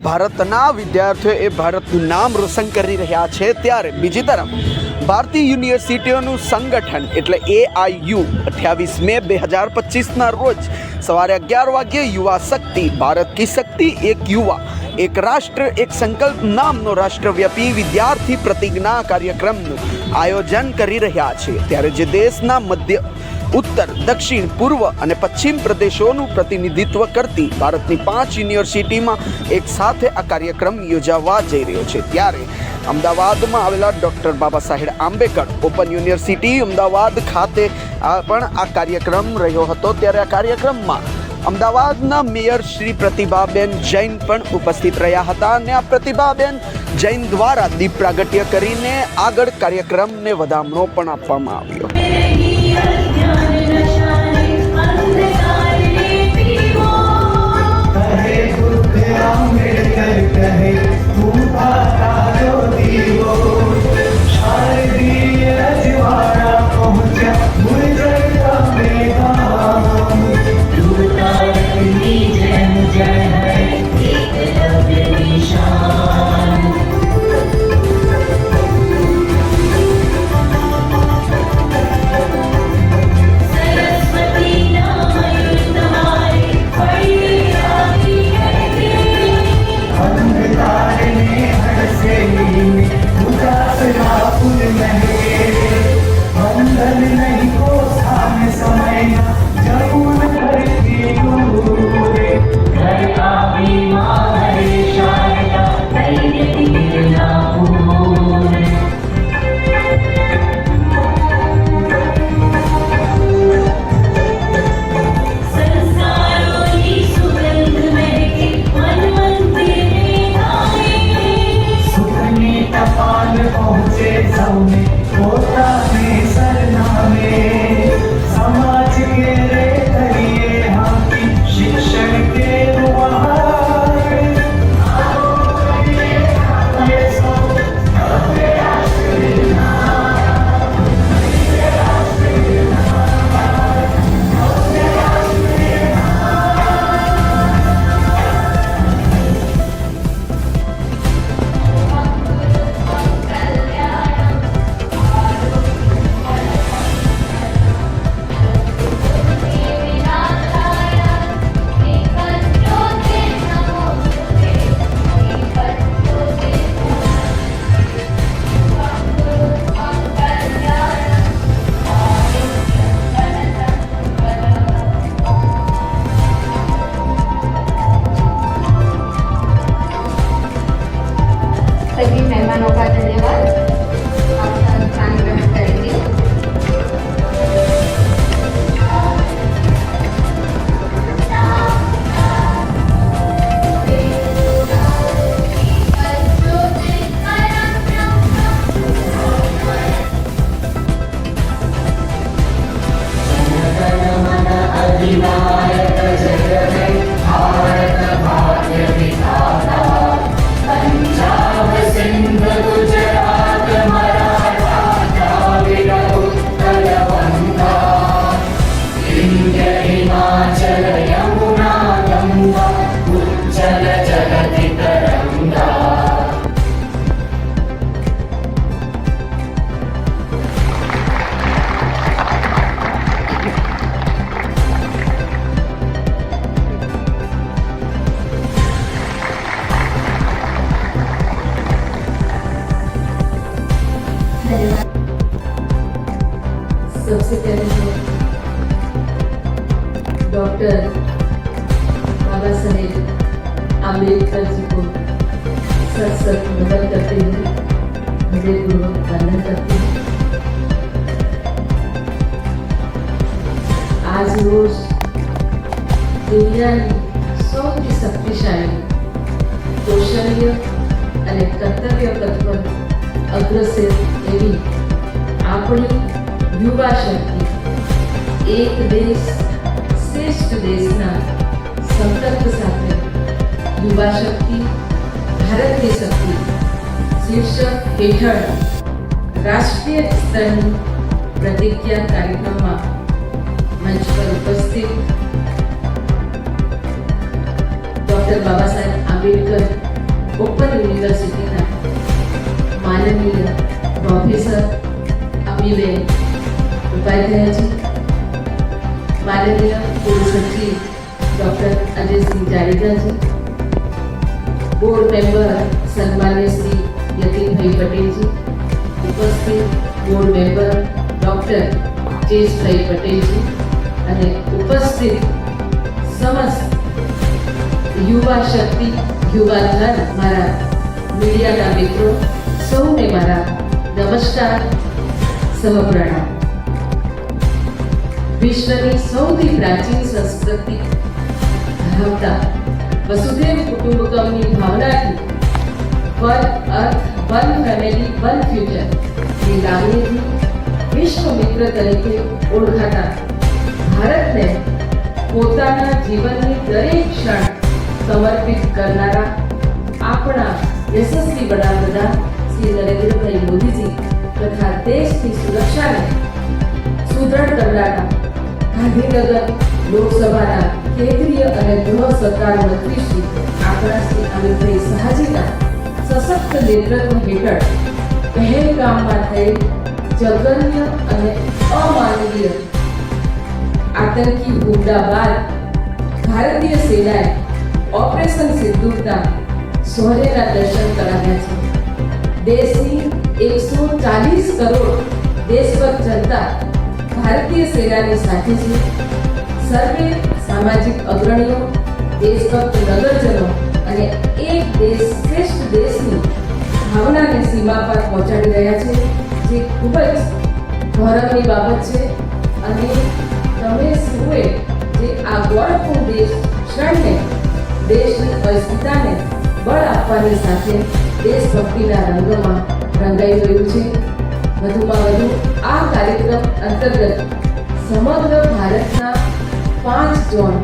ભારતના વિદ્યાર્થીઓ એ ભારતનું નામ રોશન કરી રહ્યા છે ત્યારે બીજી તરફ ભારતીય યુનિવર્સિટીઓનું સંગઠન એટલે એ આઈ યુ અઠ્યાવીસ મે બે હજાર પચીસના રોજ સવારે અગિયાર વાગ્યે યુવા શક્તિ, ભારત કી શક્તિ, એક યુવા, એક રાષ્ટ્ર, એક સંકલ્પ નામનો રાષ્ટ્રવ્યાપી વિદ્યાર્થી પ્રતિજ્ઞા કાર્યક્રમનું આયોજન કરી રહ્યા છે. ત્યારે જે દેશના મધ્ય ઉત્તર, દક્ષિણ, પૂર્વ અને પશ્ચિમ પ્રદેશોનું પ્રતિનિધિત્વ કરતી ભારતની પાંચ યુનિવર્સિટીમાં એક સાથે આ કાર્યક્રમ યોજાવા જઈ રહ્યો છે. ત્યારે અમદાવાદમાં આવેલા doctor Baba Saheb Ambedkar open university Ahmedabad ખાતે પણ આ કાર્યક્રમ રહ્યો હતો. ત્યારે આ કાર્યક્રમમાં અમદાવાદના મેયર શ્રી પ્રતિભાબેન જૈન પણ ઉપસ્થિત રહ્યા હતા અને આ પ્રતિભાબેન જૈન દ્વારા દીપ પ્રાગટ્ય કરીને આગળ કાર્યક્રમને વધામણો પણ આપવામાં આવ્યો. Yeah. सबसे पहले तो डॉक्टर बाबा साहेब आम्बेडकर जी को सत सत नमन करते हुए हृदयपूर्वक वंदन करते हैं આજ રોજ દુનિયાની સૌથી શક્તિશાળી કૌશલ્ય અને કર્તવ્ય પથ પર અગ્રસર એવી આપણી યુવા શક્તિ એક દેશ શ્રેષ્ઠ દેશના સંકલ્પ સાથે યુવા શક્તિ ભારતની શક્તિ શીર્ષક હેઠળ રાષ્ટ્રીય સ્તરની પ્રતિજ્ઞા કાર્યક્રમમાં મંચ પર ઉપસ્થિત ડૉક્ટર બાબા સાહેબ આંબેડકર ઓપન યુનિવર્સિટીના માનનીય પ્રોફેસર અમીબેન ઉપાધ્યાયજી માનનીય પૂર્વ સચિવ ડૉક્ટર અજયસિંહ જાડેજાજી બોર્ડ મેમ્બર સન્માન્ય શ્રી યતીનભાઈ પટેલજી ઉપસ્થિત બોર્ડ મેમ્બર ડૉક્ટર જેશભાઈ પટેલજી અને ઉપસ્થિત સમસ્ત યુવા શક્તિ યુવા ધન મારા મીડિયાના મિત્રો સૌને મારા નમસ્કાર. સહપ્રણામ વિશ્વની સૌથી પ્રાચીન સંસ્કૃતિ ધરાવતા વસુદેવ કુટુંબકમની ભાવનાથી one earth, one family, one ફ્યુચરની લાગણીથી વિશ્વ મિત્ર તરીકે ઓળખાતા. ભારતને પોતાના જીવનની દરેક ક્ષણ સમર્પિત કરનારા આપણા યશસ્વી વડાપ્રધાન શ્રી નરેન્દ્રભાઈ મોદીજી તથા દેશની સુરક્ષાને સુદૃઢ કરનારા ગાંધીનગર લોકસભાના કેન્દ્રીય અને ગૃહ સરકાર મંત્રી શ્રી આપણા અમિતભાઈ શાહજીના સશક્ત નેતૃત્વ હેઠળ પહેલગામમાં થયેલ જઘન્ય અને અમાનવીય આતંકી હુમલા બાદ ભારતીય સેનાએ ઓપરેશન સિંદૂરના શૌર્યના દર્શન કરાવ્યા છે. દેશની એકસો ચાલીસ કરોડ દેશભક્ત જનતા ભારતીય સેનાની સાથે છે. સર્વે સામાજિક અગ્રણીઓ, દેશભક્ત નગરજનો અને એક દેશ શ્રેષ્ઠ દેશની ભાવનાને સીમા પર પહોંચાડી રહ્યા છે, જે ખૂબ જ ગૌરવની બાબત છે. અને તમે સૌએ જે આ ગૌરવપૂર્ણ દેશ ક્ષણને, દેશની અસ્મિતાને બળ આપવાની સાથે દેશભક્તિના રંગમાં રંગાઈ ગયું છે. વધુમાં વધુ આ કાર્યક્રમ અંતર્ગત સમગ્ર ભારતના પાંચ ઝોન